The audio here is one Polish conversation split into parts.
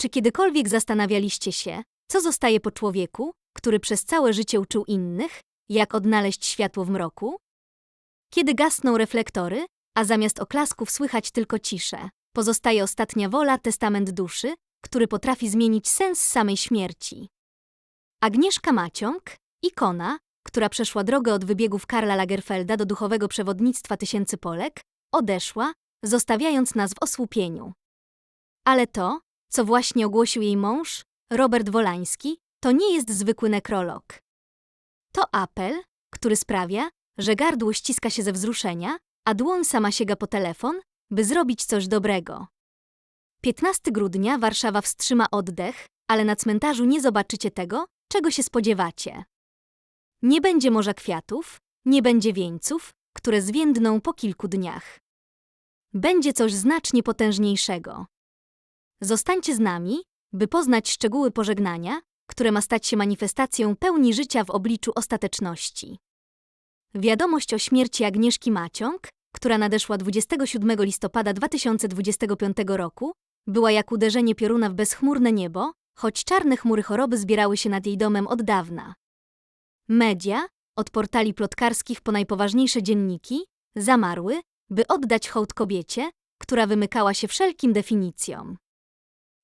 Czy kiedykolwiek zastanawialiście się, co zostaje po człowieku, który przez całe życie uczył innych, jak odnaleźć światło w mroku? Kiedy gasną reflektory, a zamiast oklasków słychać tylko ciszę, pozostaje ostatnia wola, testament duszy, który potrafi zmienić sens samej śmierci. Agnieszka Maciąg, ikona, która przeszła drogę od wybiegów Karla Lagerfelda do duchowego przewodnictwa tysięcy Polek, odeszła, zostawiając nas w osłupieniu. Ale to, co właśnie ogłosił jej mąż, Robert Wolański, to nie jest zwykły nekrolog. To apel, który sprawia, że gardło ściska się ze wzruszenia, a dłoń sama sięga po telefon, by zrobić coś dobrego. 15 grudnia Warszawa wstrzyma oddech, ale na cmentarzu nie zobaczycie tego, czego się spodziewacie. Nie będzie morza kwiatów, nie będzie wieńców, które zwiędną po kilku dniach. Będzie coś znacznie potężniejszego. Zostańcie z nami, by poznać szczegóły pożegnania, które ma stać się manifestacją pełni życia w obliczu ostateczności. Wiadomość o śmierci Agnieszki Maciąg, która nadeszła 27 listopada 2025 roku, była jak uderzenie pioruna w bezchmurne niebo, choć czarne chmury choroby zbierały się nad jej domem od dawna. Media, od portali plotkarskich po najpoważniejsze dzienniki, zamarły, by oddać hołd kobiecie, która wymykała się wszelkim definicjom.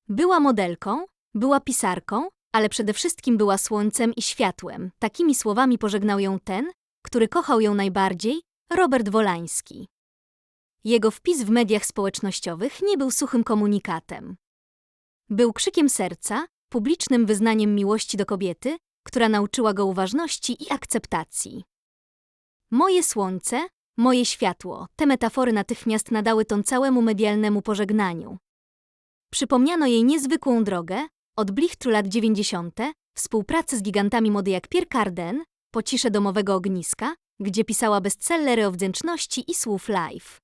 Była modelką, była pisarką, ale przede wszystkim była słońcem i światłem. Takimi słowami pożegnał ją ten, który kochał ją najbardziej, Robert Wolański. Jego wpis w mediach społecznościowych nie był suchym komunikatem. Był krzykiem serca, publicznym wyznaniem miłości do kobiety, która nauczyła go uważności i akceptacji. Moje słońce, moje światło, te metafory natychmiast nadały ton całemu medialnemu pożegnaniu. Przypomniano jej niezwykłą drogę, od blichtru lat 90., współpracy z gigantami mody jak Pierre Cardin, po ciszę domowego ogniska, gdzie pisała bestsellery o wdzięczności i słów live.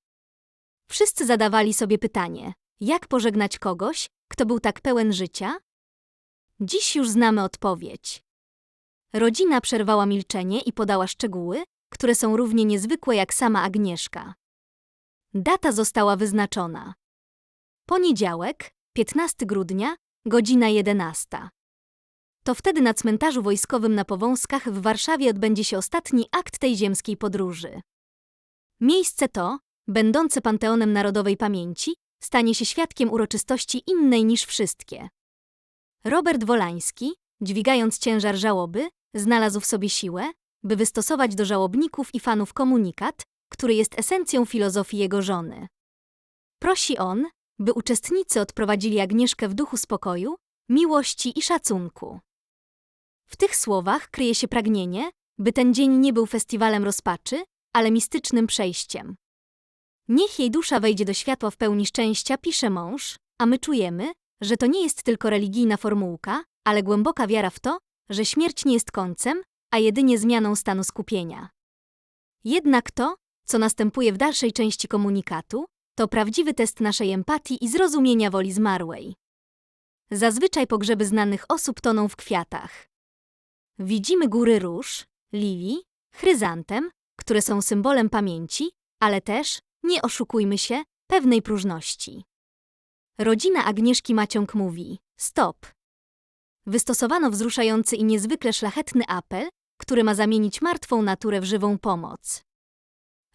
Wszyscy zadawali sobie pytanie, jak pożegnać kogoś, kto był tak pełen życia? Dziś już znamy odpowiedź. Rodzina przerwała milczenie i podała szczegóły, które są równie niezwykłe jak sama Agnieszka. Data została wyznaczona. Poniedziałek, 15 grudnia, godzina 11. To wtedy na cmentarzu wojskowym na Powązkach w Warszawie odbędzie się ostatni akt tej ziemskiej podróży. Miejsce to, będące Panteonem Narodowej Pamięci, stanie się świadkiem uroczystości innej niż wszystkie. Robert Wolański, dźwigając ciężar żałoby, znalazł w sobie siłę, by wystosować do żałobników i fanów komunikat, który jest esencją filozofii jego żony. Prosi on, by uczestnicy odprowadzili Agnieszkę w duchu spokoju, miłości i szacunku. W tych słowach kryje się pragnienie, by ten dzień nie był festiwalem rozpaczy, ale mistycznym przejściem. Niech jej dusza wejdzie do światła w pełni szczęścia, pisze mąż, a my czujemy, że to nie jest tylko religijna formułka, ale głęboka wiara w to, że śmierć nie jest końcem, a jedynie zmianą stanu skupienia. Jednak to, co następuje w dalszej części komunikatu, to prawdziwy test naszej empatii i zrozumienia woli zmarłej. Zazwyczaj pogrzeby znanych osób toną w kwiatach. Widzimy góry róż, lilii, chryzantem, które są symbolem pamięci, ale też, nie oszukujmy się, pewnej próżności. Rodzina Agnieszki Maciąg mówi: Stop. Wystosowano wzruszający i niezwykle szlachetny apel, który ma zamienić martwą naturę w żywą pomoc.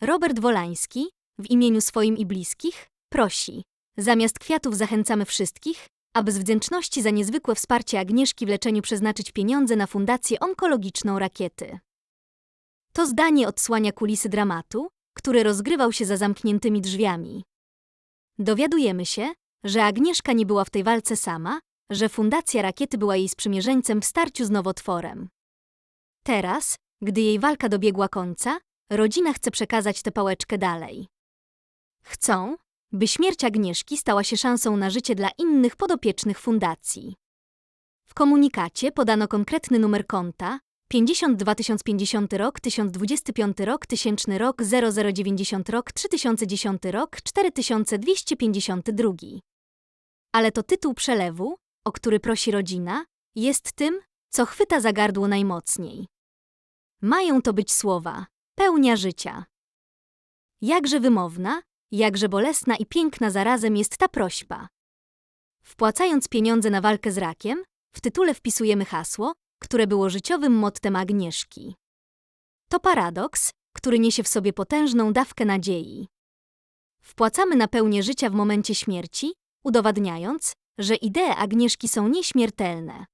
Robert Wolański, w imieniu swoim i bliskich, prosi: Zamiast kwiatów zachęcamy wszystkich, aby z wdzięczności za niezwykłe wsparcie Agnieszki w leczeniu przeznaczyć pieniądze na fundację onkologiczną rakiety. To zdanie odsłania kulisy dramatu, który rozgrywał się za zamkniętymi drzwiami. Dowiadujemy się, że Agnieszka nie była w tej walce sama, że Fundacja Rakiety była jej sprzymierzeńcem w starciu z nowotworem. Teraz, gdy jej walka dobiegła końca, rodzina chce przekazać tę pałeczkę dalej. Chcą, by śmierć Agnieszki stała się szansą na życie dla innych podopiecznych fundacji. W komunikacie podano konkretny numer konta 52 050 rok, 1025 rok, 1000 rok, 0090 rok, 3010 rok, 4252. Ale to tytuł przelewu, o który prosi rodzina, jest tym, co chwyta za gardło najmocniej. Mają to być słowa, pełnia życia. Jakże wymowna, jakże bolesna i piękna zarazem jest ta prośba. Wpłacając pieniądze na walkę z rakiem, w tytule wpisujemy hasło, które było życiowym mottem Agnieszki. To paradoks, który niesie w sobie potężną dawkę nadziei. Wpłacamy na pełnię życia w momencie śmierci, udowadniając, że idee Agnieszki są nieśmiertelne.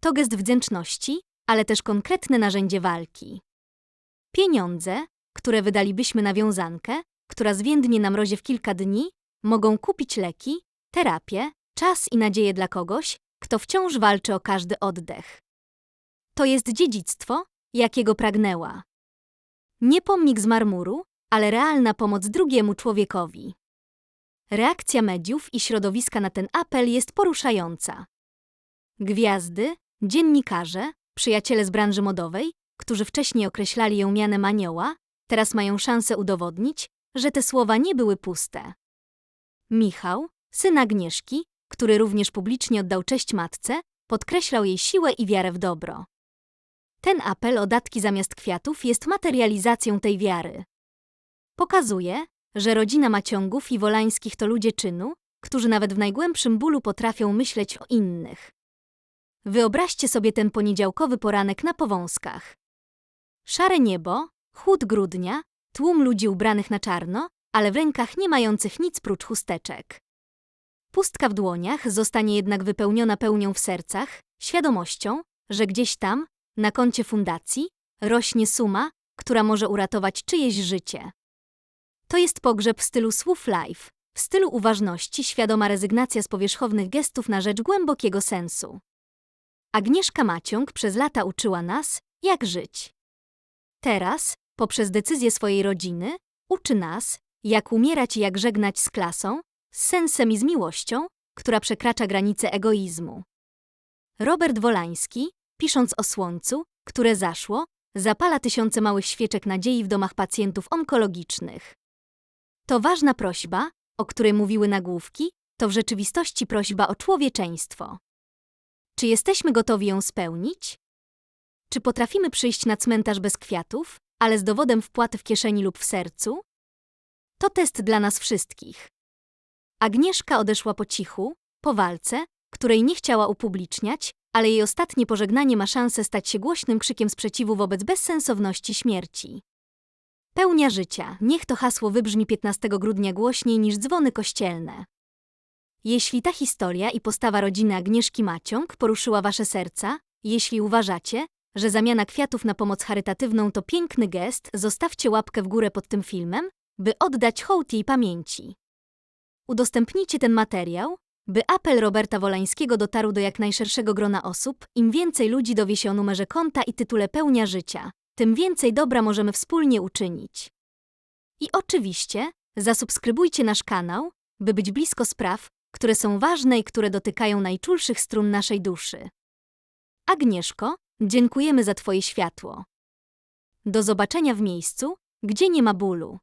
To gest wdzięczności, ale też konkretne narzędzie walki. Pieniądze, które wydalibyśmy na wiązankę, która zwiędnie na mrozie w kilka dni, mogą kupić leki, terapię, czas i nadzieję dla kogoś, kto wciąż walczy o każdy oddech. To jest dziedzictwo, jakiego pragnęła. Nie pomnik z marmuru, ale realna pomoc drugiemu człowiekowi. Reakcja mediów i środowiska na ten apel jest poruszająca. Gwiazdy, dziennikarze, przyjaciele z branży modowej, którzy wcześniej określali ją mianem anioła, teraz mają szansę udowodnić, że te słowa nie były puste. Michał, syn Agnieszki, który również publicznie oddał cześć matce, podkreślał jej siłę i wiarę w dobro. Ten apel o datki zamiast kwiatów jest materializacją tej wiary. Pokazuje, że rodzina Maciągów i Wolańskich to ludzie czynu, którzy nawet w najgłębszym bólu potrafią myśleć o innych. Wyobraźcie sobie ten poniedziałkowy poranek na Powązkach. Szare niebo, chłód grudnia, tłum ludzi ubranych na czarno, ale w rękach nie mających nic prócz chusteczek. Pustka w dłoniach zostanie jednak wypełniona pełnią w sercach, świadomością, że gdzieś tam, na koncie fundacji, rośnie suma, która może uratować czyjeś życie. To jest pogrzeb w stylu słów live, w stylu uważności, świadoma rezygnacja z powierzchownych gestów na rzecz głębokiego sensu. Agnieszka Maciąg przez lata uczyła nas, jak żyć. Teraz, poprzez decyzję swojej rodziny, uczy nas, jak umierać i jak żegnać z klasą, z sensem i z miłością, która przekracza granice egoizmu. Robert Wolański, pisząc o słońcu, które zaszło, zapala tysiące małych świeczek nadziei w domach pacjentów onkologicznych. To ważna prośba, o której mówiły nagłówki, to w rzeczywistości prośba o człowieczeństwo. Czy jesteśmy gotowi ją spełnić? Czy potrafimy przyjść na cmentarz bez kwiatów, ale z dowodem wpłaty w kieszeni lub w sercu? To test dla nas wszystkich. Agnieszka odeszła po cichu, po walce, której nie chciała upubliczniać, ale jej ostatnie pożegnanie ma szansę stać się głośnym krzykiem sprzeciwu wobec bezsensowności śmierci. Pełnia życia, niech to hasło wybrzmi 15 grudnia głośniej niż dzwony kościelne. Jeśli ta historia i postawa rodziny Agnieszki Maciąg poruszyła wasze serca, jeśli uważacie, że zamiana kwiatów na pomoc charytatywną to piękny gest, zostawcie łapkę w górę pod tym filmem, by oddać hołd jej pamięci. Udostępnijcie ten materiał, by apel Roberta Wolańskiego dotarł do jak najszerszego grona osób, im więcej ludzi dowie się o numerze konta i tytule pełnia życia, tym więcej dobra możemy wspólnie uczynić. I oczywiście, zasubskrybujcie nasz kanał, by być blisko spraw, które są ważne i które dotykają najczulszych strun naszej duszy. Agnieszko, dziękujemy za Twoje światło. Do zobaczenia w miejscu, gdzie nie ma bólu.